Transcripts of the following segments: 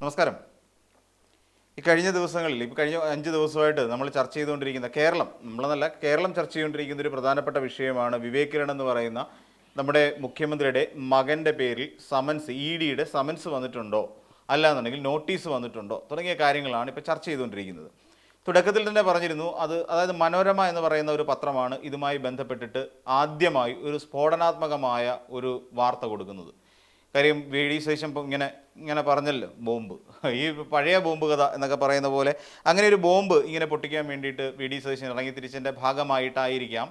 നമസ്കാരം. ഈ കഴിഞ്ഞ ദിവസങ്ങളിൽ ഇപ്പോൾ കഴിഞ്ഞ അഞ്ച് ദിവസമായിട്ട് നമ്മൾ ചർച്ച ചെയ്തുകൊണ്ടിരിക്കുന്ന കേരളം നമ്മളെന്നല്ല കേരളം ചർച്ച ചെയ്തുകൊണ്ടിരിക്കുന്ന ഒരു പ്രധാനപ്പെട്ട വിഷയമാണ് വിവേക് കിരൺ എന്ന് പറയുന്ന നമ്മുടെ മുഖ്യമന്ത്രിയുടെ മകന്റെ പേരിൽ സമൻസ് ഇ ഡിയുടെ സമൻസ് വന്നിട്ടുണ്ടോ? അല്ലാന്നുണ്ടെങ്കിൽ നോട്ടീസ് വന്നിട്ടുണ്ടോ? തുടങ്ങിയ കാര്യങ്ങളാണ് ഇപ്പോൾ ചർച്ച ചെയ്തുകൊണ്ടിരിക്കുന്നത്. തുടക്കത്തിൽ തന്നെ പറഞ്ഞിരുന്നു അത് അതായത് മനോരമ എന്ന് പറയുന്ന ഒരു പത്രമാണ് ഇതുമായി ബന്ധപ്പെട്ടിട്ട് ആദ്യമായി ഒരു സ്ഫോടനാത്മകമായ ഒരു വാർത്ത കൊടുക്കുന്നത്. കാര്യം വി ഡി സതീശൻ ഇപ്പം ഇങ്ങനെ ഇങ്ങനെ പറഞ്ഞല്ലോ ബോംബ്. ഈ പഴയ ബോംബ് കഥ എന്നൊക്കെ പറയുന്ന പോലെ അങ്ങനെ ഒരു ബോംബ് ഇങ്ങനെ പൊട്ടിക്കാൻ വേണ്ടിയിട്ട് വി ഡി സതീശൻ ഇറങ്ങി ഭാഗമായിട്ടായിരിക്കാം.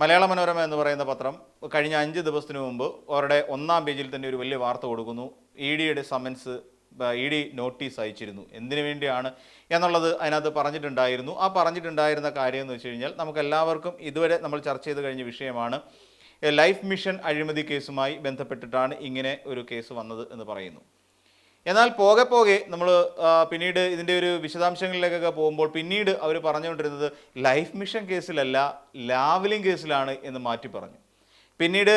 മലയാള മനോരമ എന്ന് പറയുന്ന പത്രം കഴിഞ്ഞ അഞ്ച് ദിവസത്തിന് മുമ്പ് അവരുടെ ഒന്നാം പേജിൽ തന്നെ ഒരു വലിയ വാർത്ത കൊടുക്കുന്നു. ഇ ഡിയുടെ സമൻസ് ഇ ഡി നോട്ടീസ് അയച്ചിരുന്നു. എന്തിനു വേണ്ടിയാണ് എന്നുള്ളത് അതിനകത്ത് പറഞ്ഞിട്ടുണ്ടായിരുന്നു. ആ പറഞ്ഞിട്ടുണ്ടായിരുന്ന കാര്യം എന്ന് വെച്ച് കഴിഞ്ഞാൽ നമുക്ക് എല്ലാവർക്കും ഇതുവരെ നമ്മൾ ചർച്ച ചെയ്ത് കഴിഞ്ഞ വിഷയമാണ്. ലൈഫ് മിഷൻ അഴിമതി കേസുമായി ബന്ധപ്പെട്ടിട്ടാണ് ഇങ്ങനെ ഒരു കേസ് വന്നത് എന്ന് പറയുന്നു. എന്നാൽ പോകെ പോകെ നമ്മൾ പിന്നീട് ഇതിന്റെ ഒരു വിശദാംശങ്ങളിലേക്കൊക്കെ പോകുമ്പോൾ പിന്നീട് അവർ പറഞ്ഞുകൊണ്ടിരുന്നത് ലൈഫ് മിഷൻ കേസിലല്ല ലാവലിംഗ് കേസിലാണ് എന്ന് മാറ്റി പറഞ്ഞു. പിന്നീട്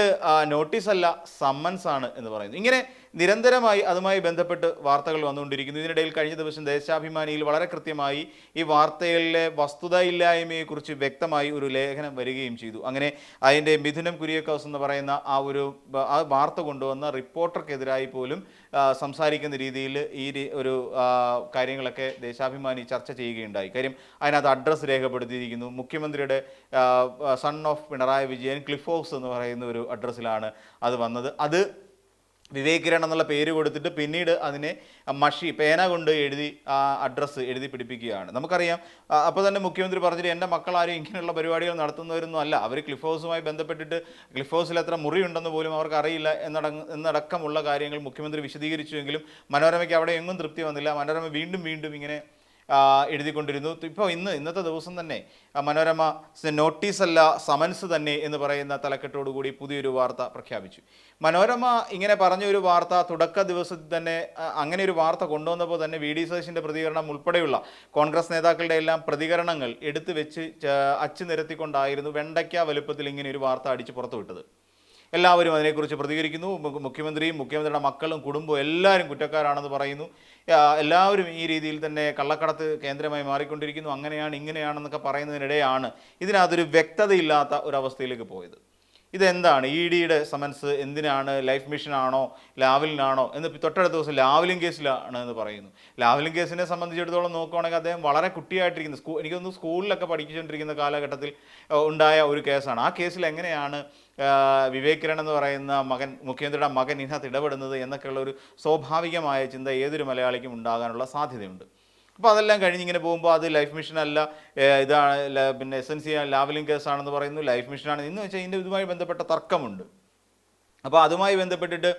നോട്ടീസല്ല സമ്മൻസ് ആണ് എന്ന് പറയുന്നു. ഇങ്ങനെ നിരന്തരമായി അതുമായി ബന്ധപ്പെട്ട് വാർത്തകൾ വന്നുകൊണ്ടിരിക്കുന്നു. ഇതിനിടയിൽ കഴിഞ്ഞ ദിവസം ദേശാഭിമാനിയിൽ വളരെ കൃത്യമായി ഈ വാർത്തകളിലെ വസ്തുതയില്ലായ്മയെക്കുറിച്ച് വ്യക്തമായി ഒരു ലേഖനം വരികയും ചെയ്തു. അങ്ങനെ അതിന്റെ മിഥുനം കുര്യക്കോസ് എന്ന് പറയുന്ന ആ ഒരു ആ വാർത്ത കൊണ്ടുവന്ന റിപ്പോർട്ടർക്കെതിരായി പോലും സംസാരിക്കുന്ന രീതിയിൽ ഈ ഒരു കാര്യങ്ങളൊക്കെ ദേശാഭിമാനി ചർച്ച ചെയ്യുകയുണ്ടായി. കാര്യം അതിനകത്ത് അഡ്രസ്സ് രേഖപ്പെടുത്തിയിരിക്കുന്നു. മുഖ്യമന്ത്രിയുടെ son of Pinarayi Vijayan cliff house എന്ന് പറയുന്ന ഒരു അഡ്രസ്സിലാണ് അത് വന്നത്. അത് വിവേക് കിരൺ എന്നുള്ള പേര് കൊടുത്തിട്ട് പിന്നീട് അതിനെ മഷി പേന കൊണ്ട് എഴുതി ആ അഡ്രസ്സ് എഴുതി പിടിപ്പിക്കുകയാണ്. നമുക്കറിയാം അപ്പോൾ തന്നെ മുഖ്യമന്ത്രി പറഞ്ഞിട്ട് എന്റെ മക്കളാരും ഇങ്ങനെയുള്ള പരിപാടികൾ നടത്തുന്നവരൊന്നും അല്ല. അവർ ക്ലിഫ് ഹൗസുമായി ബന്ധപ്പെട്ടിട്ട് ക്ലിഫ് ഹൗസിൽ എത്ര മുറിയുണ്ടെന്ന് പോലും അവർക്ക് അറിയില്ല എന്നടങ്ങ എന്നടക്കമുള്ള കാര്യങ്ങൾ മുഖ്യമന്ത്രി വിശദീകരിച്ചുവെങ്കിലും മനോരമയ്ക്ക് അവിടെ എങ്ങും തൃപ്തി വന്നില്ല. മനോരമ വീണ്ടും വീണ്ടും ഇങ്ങനെ എഴുതിക്കൊണ്ടിരുന്നു. ഇപ്പോൾ ഇന്ന് ഇന്നത്തെ ദിവസം തന്നെ മനോരമ നോട്ടീസല്ല സമൻസ് തന്നെ എന്ന് പറയുന്ന തലക്കെട്ടോടുകൂടി പുതിയൊരു വാർത്ത പ്രഖ്യാപിച്ചു. മനോരമ ഇങ്ങനെ പറഞ്ഞ ഒരു വാർത്ത തുടക്ക ദിവസത്തിൽ തന്നെ അങ്ങനെ ഒരു വാർത്ത കൊണ്ടുവന്നപ്പോൾ തന്നെ വി ഡി സതീശിന്റെ പ്രതികരണം ഉൾപ്പെടെയുള്ള കോൺഗ്രസ് നേതാക്കളുടെ എല്ലാം പ്രതികരണങ്ങൾ എടുത്തു വെച്ച് അച്ചു നിരത്തിക്കൊണ്ടായിരുന്നു വെണ്ടയ്ക്ക വലുപ്പത്തിൽ ഇങ്ങനെ ഒരു വാർത്ത അടിച്ച് പുറത്തുവിട്ടത്. എല്ലാവരും അതിനെക്കുറിച്ച് പ്രതികരിക്കുന്നു. മുഖ്യമന്ത്രിയും മുഖ്യമന്ത്രിയുടെ മക്കളും കുടുംബവും എല്ലാവരും കുറ്റക്കാരാണെന്ന് പറയുന്നു. എല്ലാവരും ഈ രീതിയിൽ തന്നെ കള്ളക്കടത്ത് കേന്ദ്രമായി മാറിക്കൊണ്ടിരിക്കുന്നു. അങ്ങനെയാണ് ഇങ്ങനെയാണെന്നൊക്കെ പറയുന്നതിനിടെയാണ് ഇതിനകത്തൊരു വ്യക്തതയില്ലാത്ത ഒരവസ്ഥയിലേക്ക് പോയത്. ഇതെന്താണ്? ഇ ഡിയുടെ സമൻസ് എന്തിനാണ്? ലൈഫ് മിഷനാണോ ലാവലിനാണോ? എന്ന് തൊട്ടടുത്ത ദിവസം ലാവലിംഗ് കേസിലാണ് എന്ന് പറയുന്നു. ലാവലിംഗ് കേസിനെ സംബന്ധിച്ചിടത്തോളം നോക്കുകയാണെങ്കിൽ അദ്ദേഹം വളരെ കുട്ടിയായിട്ടിരിക്കുന്നു. സ്കൂ എനിക്ക് തോന്നുന്നു സ്കൂളിലൊക്കെ പഠിച്ചുകൊണ്ടിരിക്കുന്ന കാലഘട്ടത്തിൽ ഉണ്ടായ ഒരു കേസാണ്. ആ കേസിൽ എങ്ങനെയാണ് വിവേക് കിരൺ എന്ന് പറയുന്ന മകൻ മുഖ്യമന്ത്രിയുടെ മകൻ ഇതിനകത്ത് ഇടപെടുന്നത് എന്നൊക്കെയുള്ള ഒരു സ്വാഭാവികമായ ചിന്ത ഏതൊരു മലയാളിക്കും ഉണ്ടാകാനുള്ള സാധ്യതയുണ്ട്. അപ്പോൾ അതെല്ലാം കഴിഞ്ഞ് ഇങ്ങനെ പോകുമ്പോൾ അത് ലൈഫ് മിഷൻ അല്ല ഇതാണ് പിന്നെ എസ് എൻ സി ലാവലിംഗ് കേസാണെന്ന് പറയുന്നു ലൈഫ് മിഷനാണ് എന്ന് വെച്ചാൽ ഇതിന്റെ ഇതുമായി ബന്ധപ്പെട്ട തർക്കമുണ്ട്. അപ്പോൾ അതുമായി ബന്ധപ്പെട്ടിട്ട്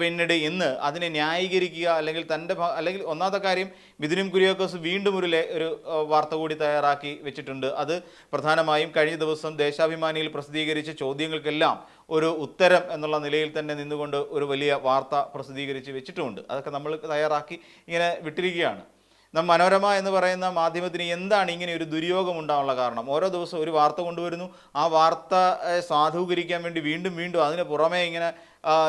പിന്നീട് ഇന്ന് അതിനെ ന്യായീകരിക്കുക അല്ലെങ്കിൽ തന്റെ അല്ലെങ്കിൽ ഒന്നാമത്തെ കാര്യം മിഥുനും കുര്യാക്കോസ് വീണ്ടും ഒരു ഒരു വാർത്ത കൂടി തയ്യാറാക്കി വെച്ചിട്ടുണ്ട്. അത് പ്രധാനമായും കഴിഞ്ഞ ദിവസം ദേശാഭിമാനിയിൽ പ്രസിദ്ധീകരിച്ച ചോദ്യങ്ങൾക്കെല്ലാം ഒരു ഉത്തരം എന്നുള്ള നിലയിൽ തന്നെ നിന്നുകൊണ്ട് ഒരു വലിയ വാർത്ത പ്രസിദ്ധീകരിച്ച് വെച്ചിട്ടുമുണ്ട് അതൊക്കെ നമ്മൾ തയ്യാറാക്കി ഇങ്ങനെ വിട്ടിരിക്കുകയാണ്. നാം മനോരമ എന്ന് പറയുന്ന മാധ്യമത്തിന് എന്താണ് ഇങ്ങനെ ഒരു ദുര്യോഗം ഉണ്ടാവാനുള്ള കാരണം? ഓരോ ദിവസവും ഒരു വാർത്ത കൊണ്ടുവരുന്നു. ആ വാർത്ത സാധൂകരിക്കാൻ വേണ്ടി വീണ്ടും വീണ്ടും അതിന് പുറമേ ഇങ്ങനെ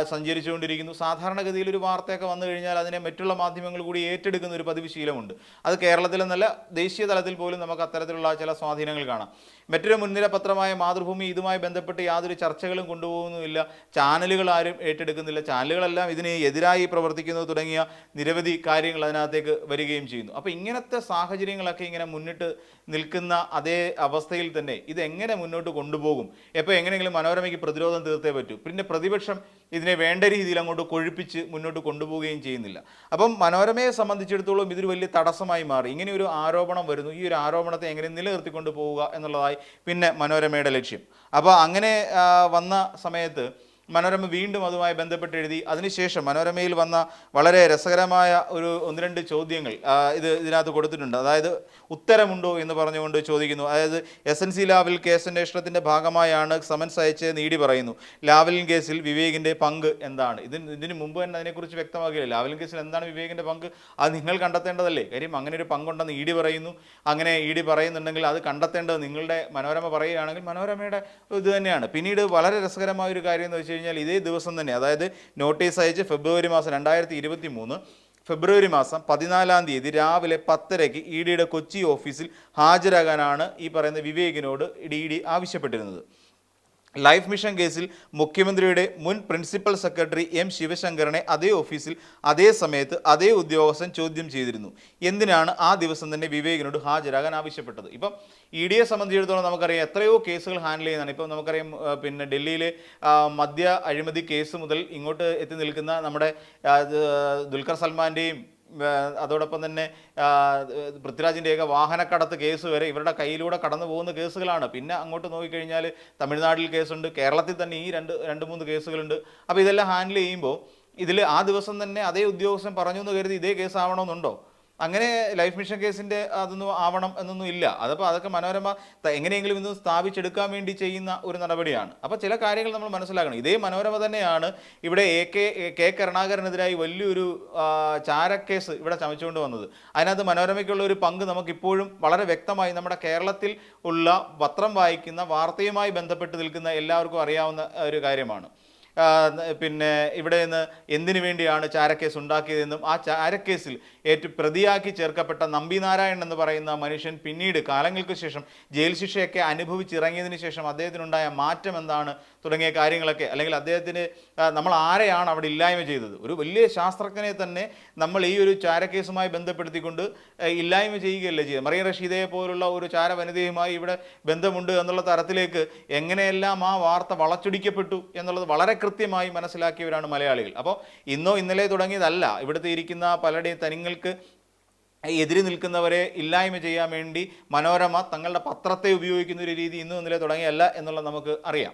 സഞ്ചരിച്ചുകൊണ്ടിരിക്കുന്നു. സാധാരണഗതിയിൽ ഒരു വാർത്തയൊക്കെ വന്നു കഴിഞ്ഞാൽ അതിനെ മറ്റുള്ള മാധ്യമങ്ങൾ കൂടി ഏറ്റെടുക്കുന്ന ഒരു പതിവ് ശീലമുണ്ട്. അത് കേരളത്തിലെന്നല്ല ദേശീയ തലത്തിൽ പോലും നമുക്ക് അത്തരത്തിലുള്ള ചില സ്വാധീനങ്ങൾ കാണാം. മറ്റൊരു മുൻനിര പത്രമായ മാതൃഭൂമി ഇതുമായി ബന്ധപ്പെട്ട് യാതൊരു ചർച്ചകളും കൊണ്ടുപോകുന്നുമില്ല. ചാനലുകൾ ആരും ഏറ്റെടുക്കുന്നില്ല. ചാനലുകളെല്ലാം ഇതിന് എതിരായി പ്രവർത്തിക്കുന്നത് തുടങ്ങിയ നിരവധി കാര്യങ്ങൾ അതിനകത്തേക്ക് വരികയും ചെയ്യുന്നു. അപ്പോൾ ഇങ്ങനത്തെ സാഹചര്യങ്ങളൊക്കെ ഇങ്ങനെ മുന്നിട്ട് നിൽക്കുന്ന അതേ അവസ്ഥയിൽ തന്നെ ഇതെങ്ങനെ മുന്നോട്ട് കൊണ്ടുപോകും? എപ്പോൾ എങ്ങനെയെങ്കിലും മനോരമയ്ക്ക് പ്രതിരോധം തീർത്തേ പറ്റൂ. പിന്നെ പ്രതിപക്ഷം ഇതിനെ വേണ്ട രീതിയിൽ അങ്ങോട്ട് കൊഴുപ്പിച്ച് മുന്നോട്ട് കൊണ്ടുപോവുകയും ചെയ്യുന്നില്ല. അപ്പം മനോരമയെ സംബന്ധിച്ചിടത്തോളം ഇതൊരു വലിയ തടസ്സമായി മാറി. ഇങ്ങനെ ഒരു ആരോപണം വരുന്നു. ഈ ഒരു ആരോപണത്തെ എങ്ങനെ നിലനിർത്തിക്കൊണ്ട് പോവുക എന്നുള്ളതായി പിന്നെ മനോരമയുടെ ലക്ഷ്യം. അപ്പോൾ അങ്ങനെ വന്ന സമയത്ത് മനോരമ വീണ്ടും അതുമായി ബന്ധപ്പെട്ട് എഴുതി. അതിനുശേഷം മനോരമയിൽ വന്ന വളരെ രസകരമായ ഒരു ഒന്ന് രണ്ട് ചോദ്യങ്ങൾ ഇത് ഇതിനകത്ത് കൊടുത്തിട്ടുണ്ട്. അതായത് ഉത്തരമുണ്ടോ എന്ന് പറഞ്ഞുകൊണ്ട് ചോദിക്കുന്നു. അതായത് S N C Lavalin case അന്വേഷണത്തിന്റെ ഭാഗമായാണ് സമൻസ് അയച്ച് നീടി പറയുന്നു. ലാവലിൻ കേസിൽ വിവേകിന്റെ പങ്ക് എന്താണ്? ഇതിന് ഇതിന് മുമ്പ് തന്നെ അതിനെക്കുറിച്ച് വ്യക്തമാക്കിയില്ല ലാവലിൻ കേസിൽ എന്താണ് വിവേകിന്റെ പങ്ക്? അത് നിങ്ങൾ കണ്ടെത്തേണ്ടതല്ലേ? കാര്യം അങ്ങനെ ഒരു പങ്കുണ്ടെന്ന് ഇ ഡി പറയുന്നു. അങ്ങനെ ഇ ഡി പറയുന്നുണ്ടെങ്കിൽ അത് കണ്ടെത്തേണ്ടത് നിങ്ങളുടെ മനോരമ പറയുകയാണെങ്കിൽ മനോരമയുടെ ഇത് തന്നെയാണ്. പിന്നീട് വളരെ രസകരമായ ഒരു കാര്യം എന്ന് വെച്ച് കഴിഞ്ഞാൽ ഇതേ ദിവസം തന്നെ അതായത് നോട്ടീസ് അയച്ച് ഫെബ്രുവരി മാസം രണ്ടായിരത്തി ഇരുപത്തി മൂന്ന് ഫെബ്രുവരി മാസം പതിനാലാം തീയതി രാവിലെ പത്തരയ്ക്ക് ഇ ഡിയുടെ കൊച്ചി ഓഫീസിൽ ഹാജരാകാനാണ് ഈ പറയുന്ന വിവേകിനോട് ഇ ഡി ആവശ്യപ്പെട്ടിരുന്നത്. ലൈഫ് മിഷൻ കേസിൽ മുഖ്യമന്ത്രിയുടെ മുൻ പ്രിൻസിപ്പൽ സെക്രട്ടറി എം ശിവശങ്കറിനെ അതേ ഓഫീസിൽ അതേ സമയത്ത് അതേ ഉദ്യോഗസ്ഥൻ ചോദ്യം ചെയ്തിരുന്നു. എന്തിനാണ് ആ ദിവസം തന്നെ വിവേകിനോട് ഹാജരാകാൻ ആവശ്യപ്പെട്ടത്? ഇപ്പം ഇ ഡിയെ സംബന്ധിച്ചിടത്തോളം നമുക്കറിയാം എത്രയോ കേസുകൾ ഹാൻഡിൽ ചെയ്യുന്നതാണ്. ഇപ്പം നമുക്കറിയാം പിന്നെ ഡൽഹിയിലെ മദ്യ അഴിമതി കേസ് മുതൽ ഇങ്ങോട്ട് എത്തി നിൽക്കുന്ന നമ്മുടെ ദുൽഖർ സൽമാന്റെയും അതോടൊപ്പം തന്നെ പൃഥ്വിരാജിന്റെയൊക്കെ വാഹനക്കടത്ത് കേസ് വരെ ഇവരുടെ കയ്യിലൂടെ കടന്നു പോകുന്ന കേസുകളാണ്. പിന്നെ അങ്ങോട്ട് നോക്കിക്കഴിഞ്ഞാൽ തമിഴ്നാട്ടിൽ കേസുണ്ട് കേരളത്തിൽ തന്നെ ഈ രണ്ട് രണ്ട് മൂന്ന് കേസുകളുണ്ട്. അപ്പോൾ ഇതെല്ലാം ഹാൻഡിൽ ചെയ്യുമ്പോൾ ഇതിൽ ആ ദിവസം തന്നെ അതേ ഉദ്യോഗസ്ഥൻ പറഞ്ഞു എന്ന് കരുതി ഇതേ കേസ് ആവണമെന്നുണ്ടോ അങ്ങനെ ലൈഫ് മിഷൻ കേസിന്റെ അതൊന്നും ആവണം എന്നൊന്നും ഇല്ല. അതപ്പോൾ അതൊക്കെ മനോരമ എങ്ങനെയെങ്കിലും ഇന്ന് സ്ഥാപിച്ചെടുക്കാൻ വേണ്ടി ചെയ്യുന്ന ഒരു നടപടിയാണ്. അപ്പോൾ ചില കാര്യങ്ങൾ നമ്മൾ മനസ്സിലാക്കണം. ഇതേ മനോരമ തന്നെയാണ് ഇവിടെ എ കെ കെ കരുണാകരനെതിരായി വലിയൊരു ചാരക്കേസ് ഇവിടെ ചമച്ചുകൊണ്ട് വന്നത്. അതിനകത്ത് മനോരമയ്ക്കുള്ള ഒരു പങ്ക് നമുക്കിപ്പോഴും വളരെ വ്യക്തമായി നമ്മുടെ കേരളത്തിൽ ഉള്ള പത്രം വായിക്കുന്ന വാർത്തയുമായി ബന്ധപ്പെട്ട് നിൽക്കുന്ന എല്ലാവർക്കും അറിയാവുന്ന ഒരു കാര്യമാണ്. പിന്നെ ഇവിടെ നിന്ന് എന്തിനു വേണ്ടിയാണ് ചാരക്കേസ് ഉണ്ടാക്കിയതെന്നും ആ ചാരക്കേസിൽ ഏറ്റു പ്രതിയാക്കി ചേർക്കപ്പെട്ട നമ്പിനാരായണൻ എന്ന് പറയുന്ന മനുഷ്യൻ പിന്നീട് കാലങ്ങൾക്ക് ശേഷം ജയിൽ ശിക്ഷയൊക്കെ അനുഭവിച്ചിറങ്ങിയതിന് ശേഷം അദ്ദേഹത്തിനുണ്ടായ മാറ്റം എന്താണ് തുടങ്ങിയ കാര്യങ്ങളൊക്കെ? അല്ലെങ്കിൽ അദ്ദേഹത്തിന് നമ്മൾ ആരെയാണ് അവിടെ ഇല്ലായ്മ ചെയ്തത്? ഒരു വലിയ ശാസ്ത്രജ്ഞനെ തന്നെ നമ്മൾ ഈ ഒരു ചാരക്കേസുമായി ബന്ധപ്പെടുത്തിക്കൊണ്ട് ഇല്ലായ്മ ചെയ്യുകയല്ലേ ചെയ്യുക മറിയ റഷീദയെ പോലുള്ള ഒരു ചാര വനിതയുമായി ഇവിടെ ബന്ധമുണ്ട് എന്നുള്ള തരത്തിലേക്ക് എങ്ങനെയെല്ലാം ആ വാർത്ത വളച്ചൊടിക്കപ്പെട്ടു എന്നുള്ളത് വളരെ കൃത്യമായി മനസ്സിലാക്കിയവരാണ് മലയാളികൾ. അപ്പോൾ ഇന്നോ ഇന്നലെ തുടങ്ങിയതല്ല. ഇവിടുത്തെ ഇരിക്കുന്ന പലരുടെയും തനിങ്ങൾക്ക് എതിരി നിൽക്കുന്നവരെ ഇല്ലായ്മ ചെയ്യാൻ വേണ്ടി മനോരമ തങ്ങളുടെ പത്രത്തെ ഉപയോഗിക്കുന്ന ഒരു രീതി ഇന്നും ഇന്നലെ തുടങ്ങിയല്ല എന്നുള്ളത് നമുക്ക് അറിയാം.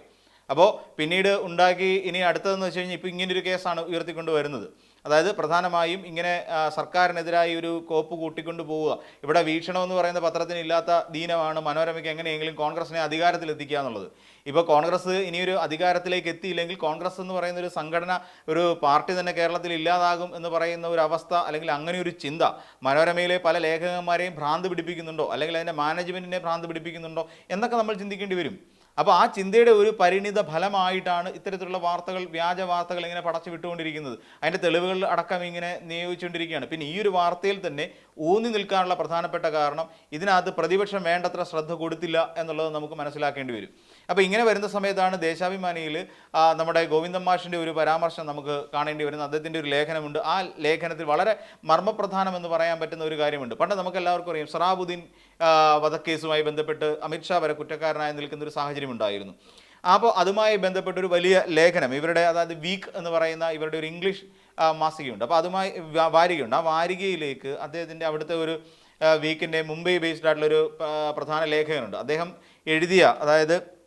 അപ്പോൾ പിന്നീട് ഉണ്ടാക്കി ഇനി അടുത്തതെന്ന് വെച്ച് കഴിഞ്ഞാൽ ഇപ്പോൾ ഇങ്ങനൊരു കേസാണ് ഉയർത്തിക്കൊണ്ട് വരുന്നത് അതായത് പ്രധാനമായും ഇങ്ങനെ സർക്കാരിനെതിരായി ഒരു കോപ്പ് കൂട്ടിക്കൊണ്ടു പോവുക. ഇവിടെ വീക്ഷണം എന്ന് പറയുന്ന പത്രത്തിന് ഇല്ലാത്ത ദീനമാണ് മനോരമയ്ക്ക് എങ്ങനെയെങ്കിലും കോൺഗ്രസിനെ അധികാരത്തിലെത്തിക്കുക എന്നുള്ളത്. ഇപ്പോൾ കോൺഗ്രസ് ഇനിയൊരു അധികാരത്തിലേക്ക് എത്തിയില്ലെങ്കിൽ കോൺഗ്രസ് എന്ന് പറയുന്ന ഒരു സംഘടന ഒരു പാർട്ടി തന്നെ കേരളത്തിൽ ഇല്ലാതാകും എന്ന് പറയുന്ന ഒരു അവസ്ഥ അല്ലെങ്കിൽ അങ്ങനെ ഒരു ചിന്ത മനോരമയിലെ പല ലേഖകന്മാരെയും ഭ്രാന്ത് പിടിപ്പിക്കുന്നുണ്ടോ? അല്ലെങ്കിൽ അതിന്റെ മാനേജ്മെന്റിനെ ഭ്രാന്ത് പിടിപ്പിക്കുന്നുണ്ടോ? എന്നൊക്കെ നമ്മൾ ചിന്തിക്കേണ്ടി വരും. അപ്പോൾ ആ ചിന്തയുടെ ഒരു പരിണിത ഫലമായിട്ടാണ് ഇത്തരത്തിലുള്ള വാർത്തകൾ വ്യാജ വാർത്തകൾ ഇങ്ങനെ പടച്ചു വിട്ടുകൊണ്ടിരിക്കുന്നത്. അതിന്റെ തെളിവുകൾ അടക്കം ഇങ്ങനെ നിയോഗിച്ചുകൊണ്ടിരിക്കുകയാണ്. പിന്നെ ഈ ഒരു വാർത്തയിൽ തന്നെ ഊന്നി നിൽക്കാനുള്ള പ്രധാനപ്പെട്ട കാരണം ഇതിനകത്ത് പ്രതിപക്ഷം വേണ്ടത്ര ശ്രദ്ധ കൊടുത്തില്ല എന്നുള്ളത് നമുക്ക് മനസ്സിലാക്കേണ്ടി വരും. അപ്പോൾ ഇങ്ങനെ വരുന്ന സമയത്താണ് ദേശാഭിമാനിയിൽ നമ്മുടെ ഗോവിന്ദൻ മാഷിന്റെ ഒരു പരാമർശം നമുക്ക് കാണേണ്ടി വരുന്നത്. അദ്ദേഹത്തിന്റെ ഒരു ലേഖനമുണ്ട്. ആ ലേഖനത്തിൽ വളരെ മർമ്മപ്രധാനം എന്ന് പറയാൻ പറ്റുന്ന ഒരു കാര്യമുണ്ട്. പണ്ട് നമുക്ക് എല്ലാവർക്കും അറിയാം സറാബുദ്ദീൻ വധക്കേസുമായി ബന്ധപ്പെട്ട് അമിത്ഷാ വരെ കുറ്റക്കാരനായി നിൽക്കുന്ന ഒരു സാഹചര്യം ഉണ്ടായിരുന്നു. അപ്പോൾ അതുമായി ബന്ധപ്പെട്ട ഒരു വലിയ ലേഖനം ഇവരുടെ അതായത് വീക്ക് എന്ന് പറയുന്ന ഇവരുടെ ഒരു ഇംഗ്ലീഷ് മാസികയുണ്ട്. അപ്പോൾ അതുമായി വാരികയുണ്ട്. ആ വാരികയിലേക്ക് അദ്ദേഹത്തിന്റെ അവിടുത്തെ ഒരു വീക്കിന്റെ മുംബൈ ബേസ്ഡ് ആയിട്ടുള്ളൊരു പ്രധാന ലേഖകനുണ്ട്. അദ്ദേഹം എഴുതിയ അതായത്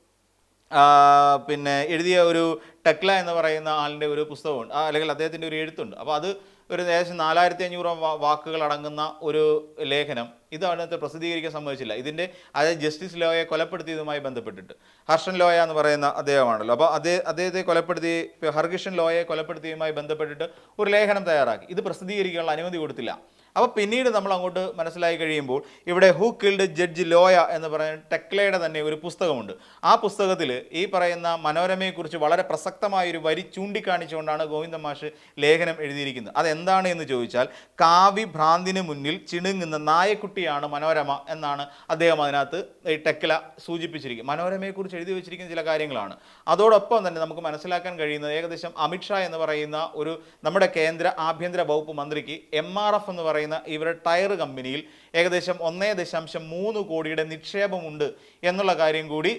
പിന്നെ എഴുതിയ ഒരു ടെക്ല എന്ന് പറയുന്ന ആളിന്റെ ഒരു പുസ്തകമുണ്ട്. അല്ലെങ്കിൽ അദ്ദേഹത്തിന്റെ ഒരു എഴുത്തുണ്ട്. അപ്പോൾ അത് ഒരു ഏകദേശം നാലായിരത്തി അഞ്ഞൂറോളം വാ- വാക്കുകൾ അടങ്ങുന്ന ഒരു ലേഖനം. ഇത് അതിനകത്ത് പ്രസിദ്ധീകരിക്കാൻ സമ്മതിച്ചില്ല. ഇതിന്റെ അതായത് ജസ്റ്റിസ് ലോയെ കൊലപ്പെടുത്തിയതുമായി ബന്ധപ്പെട്ടിട്ട്. ഹർഷൻ ലോയ എന്ന് പറയുന്ന അദ്ദേഹമാണല്ലോ. അപ്പോൾ അതേ അദ്ദേഹത്തെ കൊലപ്പെടുത്തി ഹർകിഷൻ ലോയെ കൊലപ്പെടുത്തിയതുമായി ബന്ധപ്പെട്ടിട്ട് ഒരു ലേഖനം തയ്യാറാക്കി. ഇത് പ്രസിദ്ധീകരിക്കാനുള്ള അനുമതി കൊടുത്തില്ല. അപ്പോൾ പിന്നീട് നമ്മൾ അങ്ങോട്ട് മനസ്സിലായി കഴിയുമ്പോൾ ഇവിടെ ഹൂ കിൽഡ് ജഡ്ജ് ലോയ എന്ന് പറയുന്ന ടെക്ലയുടെ തന്നെ ഒരു പുസ്തകമുണ്ട്. ആ പുസ്തകത്തിൽ ഈ പറയുന്ന മനോരമയെക്കുറിച്ച് വളരെ പ്രസക്തമായ ഒരു വരി ചൂണ്ടിക്കാണിച്ചുകൊണ്ടാണ് ഗോവിന്ദ മാഷ് ലേഖനം എഴുതിയിരിക്കുന്നത്. അതെന്താണ് എന്ന് ചോദിച്ചാൽ കാവി ഭ്രാന്തിന് മുന്നിൽ ചിണുങ്ങുന്ന നായക്കുട്ടിയാണ് മനോരമ എന്നാണ് അദ്ദേഹം അതിനകത്ത് ഈ ടെക്ല സൂചിപ്പിച്ചിരിക്കുന്നത്. മനോരമയെക്കുറിച്ച് എഴുതി വെച്ചിരിക്കുന്ന ചില കാര്യങ്ങളാണ്. അതോടൊപ്പം തന്നെ നമുക്ക് മനസ്സിലാക്കാൻ കഴിയുന്നത് ഏകദേശം അമിത്ഷാ എന്ന് പറയുന്ന ഒരു നമ്മുടെ കേന്ദ്ര ആഭ്യന്തര വകുപ്പ് മന്ത്രിക്ക് എം എന്ന് പറയുന്ന ഇവരുടെ ടയർ കമ്പനിയിൽ ഏകദേശം ഒന്നേ ദശാംശം മൂന്ന് കോടിയുടെ നിക്ഷേപമുണ്ട് എന്നുള്ള കാര്യം കൂടി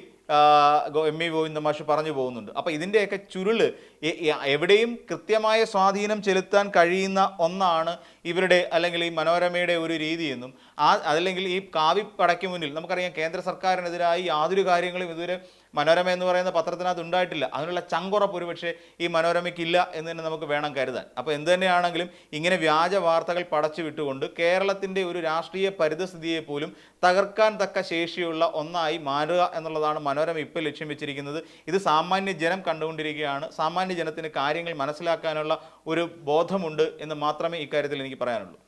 എം ഇ ഗോവിന്ദ മാഷ് പറഞ്ഞു പോകുന്നുണ്ട്. അപ്പോൾ ഇതിന്റെയൊക്കെ എ- എവിടെയും കൃത്യമായ സ്വാധീനം ചെലുത്താൻ കഴിയുന്ന ഒന്നാണ് ഇവരുടെ അല്ലെങ്കിൽ ഈ മനോരമയുടെ ഒരു രീതിയെന്നും ആ അതല്ലെങ്കിൽ ഈ കാവിപ്പടയ്ക്ക് മുന്നിൽ നമുക്കറിയാം കേന്ദ്ര സർക്കാരിനെതിരായി യാതൊരു കാര്യങ്ങളും ഇതുവരെ മനോരമ എന്ന് പറയുന്ന പത്രത്തിനകത്ത് ഉണ്ടായിട്ടില്ല. അതിനുള്ള ചങ്കുറപ്പ് ഒരുപക്ഷെ ഈ മനോരമയ്ക്കില്ല എന്ന് തന്നെ നമുക്ക് വേണം കരുതാൻ. അപ്പോൾ എന്ത് തന്നെയാണെങ്കിലും ഇങ്ങനെ വ്യാജ വാർത്തകൾ പടച്ചു വിട്ടുകൊണ്ട് കേരളത്തിന്റെ ഒരു രാഷ്ട്രീയ പരിതസ്ഥിതിയെ പോലും തകർക്കാൻ തക്ക ശേഷിയുള്ള ഒന്നായി മാറുക എന്നുള്ളതാണ് മനോരമ ഇപ്പോൾ ലക്ഷ്യം വെച്ചിരിക്കുന്നത് ഇത് സാമാന്യ ജനം കണ്ടുകൊണ്ടിരിക്കുകയാണ്. സാമാന്യ ജനത്തിന് കാര്യങ്ങൾ മനസ്സിലാക്കാനുള്ള ഒരു ബോധമുണ്ട് എന്ന് മാത്രമേ ഇക്കാര്യത്തിൽ എനിക്ക് പറയാനുള്ളൂ.